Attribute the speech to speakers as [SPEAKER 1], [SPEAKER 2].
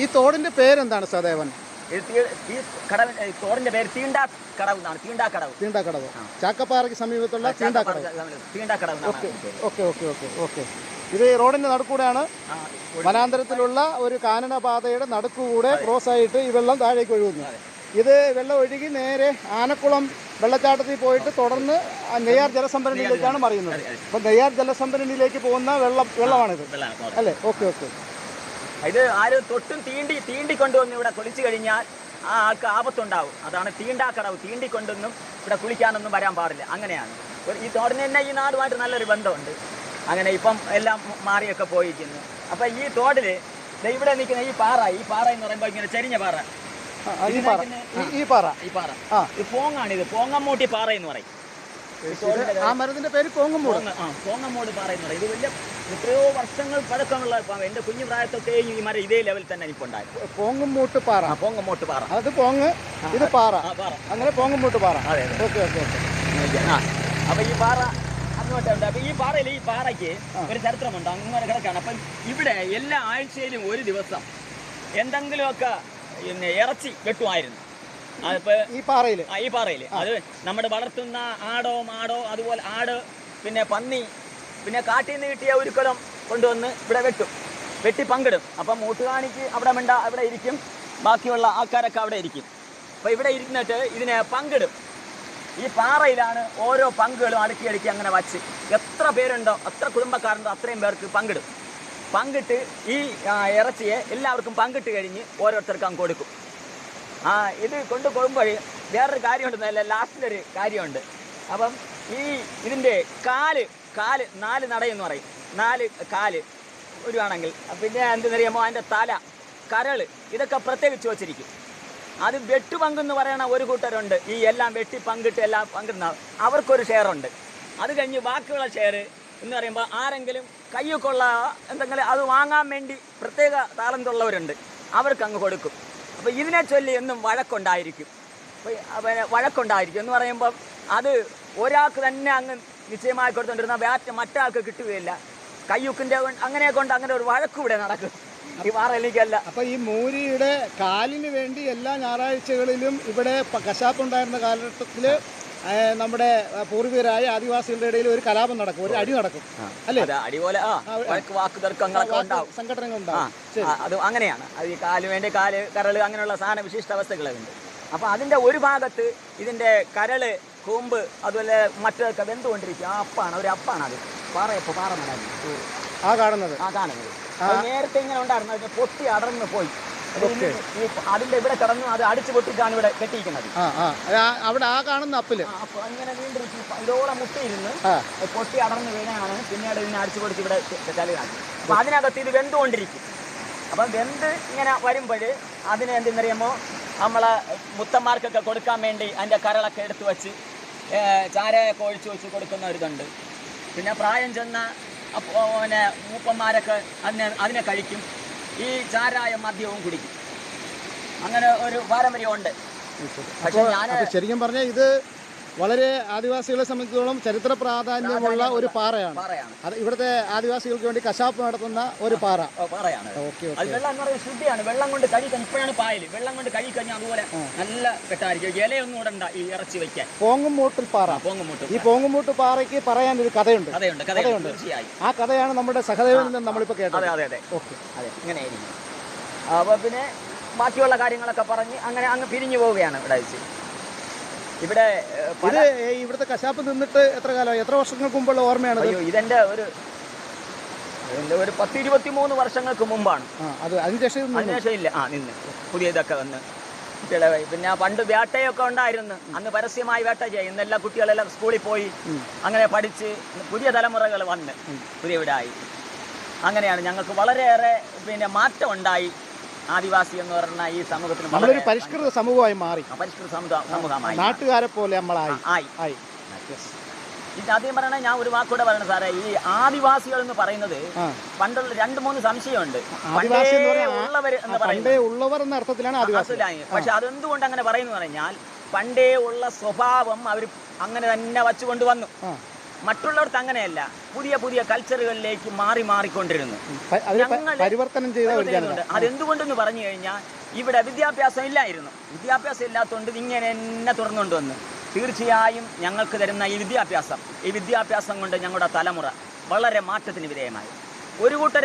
[SPEAKER 1] ഈ തോടിന്റെ പേരെന്താണ് സദേവൻ?
[SPEAKER 2] തോടിന്റെ പേര് തീണ്ടാ കടവ് എന്നാണ്. തീണ്ടാ കടവ്.
[SPEAKER 1] തീണ്ടാക്കടവ് ചാക്കപ്പാറയ്ക്ക് സമീപത്തുള്ള തീണ്ടാക്കടവ്
[SPEAKER 2] തീണ്ടാ കടവ്. എന്നാണ്
[SPEAKER 1] ഓക്കെ
[SPEAKER 2] അതിന്റെ പേര്.
[SPEAKER 1] Okay okay okay okay. ഇത് റോഡിന്റെ നടുക്കൂടെയാണ്. വനാന്തരത്തിലുള്ള ഒരു കാനനപാതയുടെ നടുക്കുകൂടെ ക്രോസ് ആയിട്ട് ഈ വെള്ളം താഴേക്ക് ഒഴുകുന്നു. ഇത് വെള്ളം ഒഴുകി നേരെ ആനക്കുളം വെള്ളച്ചാട്ടത്തിൽ പോയിട്ട് തുടർന്ന് നെയ്യാർ ജലസംഭരണിയിലേക്കാണ് മറിയുന്നത്. അപ്പൊ നെയ്യാർ ജലസംഭരണിയിലേക്ക് പോകുന്ന വെള്ളം വെള്ളമാണിത്.
[SPEAKER 2] വെള്ളമാണ്
[SPEAKER 1] അല്ലേ? Okay okay.
[SPEAKER 2] ഇത് ആരും തൊട്ടും തീണ്ടി തീണ്ടി കൊണ്ടുവന്ന് ഇവിടെ കുളിച്ചു കഴിഞ്ഞാൽ ആ ആൾക്ക് ആപത്തുണ്ടാവും. അതാണ് തീണ്ടാക്കടവ്. തീണ്ടി കൊണ്ടൊന്നും ഇവിടെ കുളിക്കാനൊന്നും വരാൻ പാടില്ല. അങ്ങനെയാണ്. ഈ തോടിന് തന്നെ ഈ നാടുമായിട്ട് നല്ലൊരു ബന്ധമുണ്ട്. അങ്ങനെ ഇപ്പം എല്ലാം മാറിയൊക്കെ പോയിരിക്കുന്നു. അപ്പം ഈ തോടിൽ ദേ ഇവിടെ നിൽക്കുന്ന ഈ പാറ ഈ പാറ എന്ന് പറയുമ്പോൾ ഇങ്ങനെ ചെരിഞ്ഞ പാറ.
[SPEAKER 1] ഈ പാറ. ഈ- ഈ പാറ.
[SPEAKER 2] ഈ പാറ.
[SPEAKER 1] ആ.
[SPEAKER 2] ഇത് പോങ്ങാണ് ഇത്. പോങ്ങമ്മൂട്ടി പാറ എന്ന് പറയും. ഈ
[SPEAKER 1] ആ മരത്തിന്റെ പേര് കോങ്ങുമൂട്
[SPEAKER 2] ആ, പോങ്ങമ്മൂട് പാറ എന്ന് ഇത് വലിയ എത്രയോ വർഷങ്ങൾ പഴക്കമുള്ള എന്റെ എന്റെ കുഞ്ഞു പ്രായത്തൊക്കെ ഈ മരം ഇതേ ലെവൽ തന്നെ ഇരിപ്പുണ്ടായിരുന്നു
[SPEAKER 1] കോങ്ങുമൂട്ട് പാറ.
[SPEAKER 2] ആ പോങ്ങമ്മൂട്ട് പാറ.
[SPEAKER 1] അത് കോങ് ഇത് പാറ. അങ്ങനെ പോങ്ങുമൂട്ട് പാറ.
[SPEAKER 2] അതെ
[SPEAKER 1] ഓക്കെ ഓക്കെ ഓക്കെ.
[SPEAKER 2] ആ ഈ പാറ അങ്ങോട്ടുണ്ട് അപ്പൊ ഈ പാറയിൽ ഈ പാറയ്ക്ക് ഒരു ചരിത്രമുണ്ട്. അങ്ങനെ കിടക്കാണ്. അപ്പം ഇവിടെ എല്ലാ ആഴ്ചയിലും ഒരു ദിവസം എന്തെങ്കിലുമൊക്കെ പിന്നെ ഇറച്ചി വെട്ടുമായിരുന്നു.
[SPEAKER 1] ഈ പാറയിൽ
[SPEAKER 2] ഈ പാറയിൽ അത് നമ്മുടെ വളർത്തുന്ന ആടോ മാടോ അതുപോലെ ആട് പിന്നെ പന്നി പിന്നെ കാട്ടിൽ നിന്ന് കിട്ടിയ ഒരു കുലം കൊണ്ടുവന്ന് ഇവിടെ വെട്ടും. വെട്ടി പങ്കിടും. അപ്പം മൂട്ടുകാണിക്ക് അവിടെ മിണ്ട അവിടെ ഇരിക്കും. ബാക്കിയുള്ള ആൾക്കാരൊക്കെ അവിടെ ഇരിക്കും. അപ്പോൾ ഇവിടെ ഇരുന്നിട്ട് ഇതിനെ പങ്കിടും. ഈ പാറയിലാണ് ഓരോ പങ്കുകളും അടുക്കി അടുക്കി അങ്ങനെ വച്ച്. എത്ര പേരുണ്ടോ എത്ര കുടുംബക്കാരുണ്ടോ അത്രയും പേർക്ക് പങ്കിടും. പങ്കിട്ട് ഈ ഇറച്ചിയെ എല്ലാവർക്കും പങ്കിട്ട് കഴിഞ്ഞ് ഓരോരുത്തർക്കും അങ്ങ് കൊടുക്കും. ആ ഇത് കൊണ്ട് പോകുമ്പോൾ വേറൊരു കാര്യമുണ്ട്. നല്ല ലാസ്റ്റിലൊരു കാര്യമുണ്ട്. അപ്പം ഈ ഇതിന്റെ കാൽ കാൽ നാല് നടയെന്ന് പറയും. നാല് കാൽ വരുവാണെങ്കിൽ പിന്നെ എന്തെന്നറിയാമോ? അതിന്റെ തല കരൾ ഇതൊക്കെ പ്രത്യേകിച്ച് വച്ചിരിക്കും. അത് വെട്ടു പങ്കെന്ന് പറയണ ഒരു കൂട്ടരുണ്ട്. ഈ എല്ലാം വെട്ടി പങ്കിട്ട് എല്ലാം പങ്കിടുന്ന അവർക്കൊരു ഷെയറുണ്ട്. അത് കഴിഞ്ഞ് ബാക്കിയുള്ള ഷെയർ എന്ന് പറയുമ്പോൾ ആരെങ്കിലും കയ്യൊക്കെയുള്ള എന്തെങ്കിലും അത് വാങ്ങാൻ വേണ്ടി പ്രത്യേക താളന്തുള്ളവരുണ്ട് അവർക്ക് അങ്ങ് കൊടുക്കും. അപ്പോൾ ഇതിനെ ചൊല്ലി എന്നും വഴക്കുണ്ടായിരിക്കും. ഈ വഴക്കുണ്ടായിരിക്കും എന്ന് പറയുമ്പം അത് ഒരാൾക്ക് തന്നെ അങ്ങ് നിശ്ചയമായി കൊടുത്തുകൊണ്ടിരുന്ന ബാറ്റ് മറ്റാൾക്ക് കിട്ടുകയില്ല. കയ്യൂക്കിന്റെ അങ്ങനെ കൊണ്ട് അങ്ങനെ ഒരു വഴക്കും ഇവിടെ നടക്കും. ഈ വാറലിക്കല്ല
[SPEAKER 1] അപ്പൊ ഈ മൂരിയുടെ കാലിന് വേണ്ടി എല്ലാ ഞായറാഴ്ചകളിലും ഇവിടെ കശാപ്പുണ്ടായിരുന്ന കാലഘട്ടത്തിൽ നമ്മുടെ പൂർവികരായ ആദിവാസികളുടെ ഇടയിൽ ഒരു കലാപം നടക്കും ഒരു അടി നടക്കും. അല്ലേ?
[SPEAKER 2] അടി അടിപോലെ വാക്ക് തർക്കങ്ങളൊക്കെ ഉണ്ടാവും.
[SPEAKER 1] സംഘടനകൾ ഉണ്ടാവും.
[SPEAKER 2] അത് അങ്ങനെയാണ്. അത് ഈ കാൽ വേണ്ടി കാൽ കരൾ അങ്ങനെയുള്ള സാധന വിശിഷ്ട അവസ്ഥകളുണ്ട് അപ്പോൾ അതിന്റെ ഒരു ഭാഗത്ത് ഇതിന്റെ കരൾ കൂമ്പ് അതുപോലെ മറ്റൊക്കെ വെന്തുകൊണ്ടിരിക്കും. ആ അപ്പാണ് ഒരു അപ്പാണ് അത്. പാറയപ്പോ പാറ
[SPEAKER 1] ആ കാണുന്നത്.
[SPEAKER 2] ആ കാണുന്നത്. നേരത്തെ ഇങ്ങനെ ഉണ്ടായിരുന്നു. പൊട്ടി അടർന്ന് പോയി. അത് ഇനി ഇവിടെ കിടന്നു അത് അടിച്ചു പൊട്ടിച്ചാണ് ഇവിടെ കെട്ടിയിരിക്കുന്നത്.
[SPEAKER 1] അവിടെ ആ കാണുന്ന
[SPEAKER 2] അപ്പിൽ. അങ്ങനെ വീണ്ടും ഇതോടെ മുട്ടിയിരുന്ന്. പൊട്ടി അടർന്ന് വീണാണ്. പിന്നീട് ഇതിനെ അടിച്ചു പൊടിച്ച് ഇവിടെ ചലുകാക്കി അപ്പൊ അതിനകത്ത് ഇത് വെന്തുകൊണ്ടിരിക്കും. അപ്പം വെന്ത് ഇങ്ങനെ വരുമ്പോൾ അതിന് എന്തെന്നറിയുമ്പോൾ നമ്മളെ മുത്തന്മാർക്കൊക്കെ കൊടുക്കാൻ വേണ്ടി അതിന്റെ കരളൊക്കെ എടുത്തു വെച്ച് ചാരയൊക്കെ ഒഴിച്ചു വെച്ച് കൊടുക്കുന്ന ഒരിതുണ്ട് പിന്നെ പ്രായം ചെന്ന പിന്നെ മൂപ്പന്മാരൊക്കെ അതിനെ അതിനെ കഴിക്കും. ഈ ചാരായ മദ്യവും കുടിക്കും. അങ്ങനെ ഒരു പാരമ്പര്യമുണ്ട്. പക്ഷെ ഞാൻ
[SPEAKER 1] ശരിക്കും പറഞ്ഞാൽ ഇത് വളരെ ആദിവാസികളെ സംബന്ധിച്ചിടത്തോളം ചരിത്ര പ്രാധാന്യമുള്ള ഒരു പാറയാണ്. അത് ഇവിടുത്തെ ആദിവാസികൾക്ക് വേണ്ടി കശാപ്പ് നടത്തുന്ന ഒരു പാറ.
[SPEAKER 2] പാറയാണ്.
[SPEAKER 1] ഓക്കെ
[SPEAKER 2] അത് വെള്ളം എന്ന് പറയുന്നത് ശുദ്ധിയാണ്. വെള്ളം കൊണ്ട് കഴുകി കഴിഞ്ഞാൽ ഇപ്പോഴാണ് പായൽ വെള്ളം കൊണ്ട് കഴുകി കഴിഞ്ഞാൽ അതുപോലെ നല്ല കെട്ടായിരിക്കും. ഇലയൊന്നും ഇടണ്ട ഈ ഇറച്ചി വെക്കാൻ.
[SPEAKER 1] പോങ്ങുമൂട്ടിൽ പാറ.
[SPEAKER 2] പോങ്ങുമുട്ട്
[SPEAKER 1] ഈ പോങ്ങുമൂട്ട് പാറയ്ക്ക് പറയാൻ ഒരു കഥയുണ്ട്
[SPEAKER 2] കഥയുണ്ട് കഥയുണ്ട്. തീർച്ചയായും.
[SPEAKER 1] ആ കഥയാണ് നമ്മുടെ സഹദേവനിൽ നിന്ന് നമ്മളിപ്പോൾ കേട്ടത്.
[SPEAKER 2] അതെ അതെ അതെ.
[SPEAKER 1] ഓക്കെ
[SPEAKER 2] അതെ. ഇങ്ങനെയായിരിക്കും അപ്പോൾ പിന്നെ ബാക്കിയുള്ള കാര്യങ്ങളൊക്കെ പറഞ്ഞ് അങ്ങനെ അങ്ങ് പിരിഞ്ഞു പോവുകയാണ് ഇവിടെ വെച്ച്. ഇവിടെ
[SPEAKER 1] ഇത് ഇവിടുത്തെ കശാപ്പ് നിന്നിട്ട് എത്ര കാലമായി? എത്ര വർഷങ്ങൾക്ക് മുമ്പുള്ള ഓർമ്മയാണ്
[SPEAKER 2] അയ്യോ ഇതെന്റെ ഒരു ഒരു പത്ത് ഇരുപത്തി മൂന്ന് വർഷങ്ങൾക്ക് മുമ്പാണ്.
[SPEAKER 1] അത് അതിനുശേഷം
[SPEAKER 2] ഇല്ല. ആ നിന്ന്. പുതിയ ഇതൊക്കെ വന്ന്. കുട്ടികളെ പിന്നെ പണ്ട് വേട്ടയൊക്കെ ഉണ്ടായിരുന്നു. അന്ന് പരസ്യമായി വേട്ട ചെയ്യും. ഇന്നെല്ലാം കുട്ടികളെല്ലാം സ്കൂളിൽ പോയി അങ്ങനെ പഠിച്ച് പുതിയ തലമുറകൾ വന്ന് പുതിയ വീടായി അങ്ങനെയാണ് ഞങ്ങൾക്ക് വളരെയേറെ പിന്നെ മാറ്റം ഉണ്ടായി. ആദിവാസി എന്ന് പറഞ്ഞ ഈ സമൂഹത്തിന്
[SPEAKER 1] നമ്മളൊരു
[SPEAKER 2] വളരെ
[SPEAKER 1] പരിഷ്കൃത സമൂഹമായി മാറി.
[SPEAKER 2] പരിഷ്കൃത സമൂഹമായി.
[SPEAKER 1] നാട്ടുകാരെ പോലെ നമ്മളായി.
[SPEAKER 2] ആയി.
[SPEAKER 1] ആയി.
[SPEAKER 2] ഇത് ആദ്യം പറയണേ ഞാൻ ഒരു വാക്കൂടെ പറയണേ സാറേ. ഈ ആദിവാസികൾ എന്ന് പറയുന്നത് പണ്ടുള്ള രണ്ട് മൂന്ന് സംശയമുണ്ട്. ഉള്ളവർ എന്ന് പറയുന്നത്.
[SPEAKER 1] അർത്ഥത്തിലാണ്
[SPEAKER 2] പക്ഷെ അതെന്തുകൊണ്ട് അങ്ങനെ പറയുന്നു പറഞ്ഞാൽ പണ്ടേ ഉള്ള സ്വഭാവം അവർ അങ്ങനെ തന്നെ വച്ചുകൊണ്ട് വന്നു. മറ്റുള്ളവർക്ക് അങ്ങനെയല്ല. പുതിയ പുതിയ കൾച്ചറുകളിലേക്ക് മാറി മാറിക്കൊണ്ടിരുന്നു.
[SPEAKER 1] പരിവർത്തനം.
[SPEAKER 2] അതെന്തുകൊണ്ടെന്ന് പറഞ്ഞു കഴിഞ്ഞാൽ ഇവിടെ വിദ്യാഭ്യാസം ഇല്ലായിരുന്നു. വിദ്യാഭ്യാസം ഇല്ലാത്തതുകൊണ്ട് ഇങ്ങനെ എന്നെ തുറന്നുകൊണ്ട് വന്ന്. തീർച്ചയായും ഞങ്ങൾക്ക് തരുന്ന ഈ വിദ്യാഭ്യാസം ഈ വിദ്യാഭ്യാസം കൊണ്ട് ഞങ്ങളുടെ തലമുറ വളരെ മാറ്റത്തിന് വിധേയമായി. ഒരു കൂട്ടർ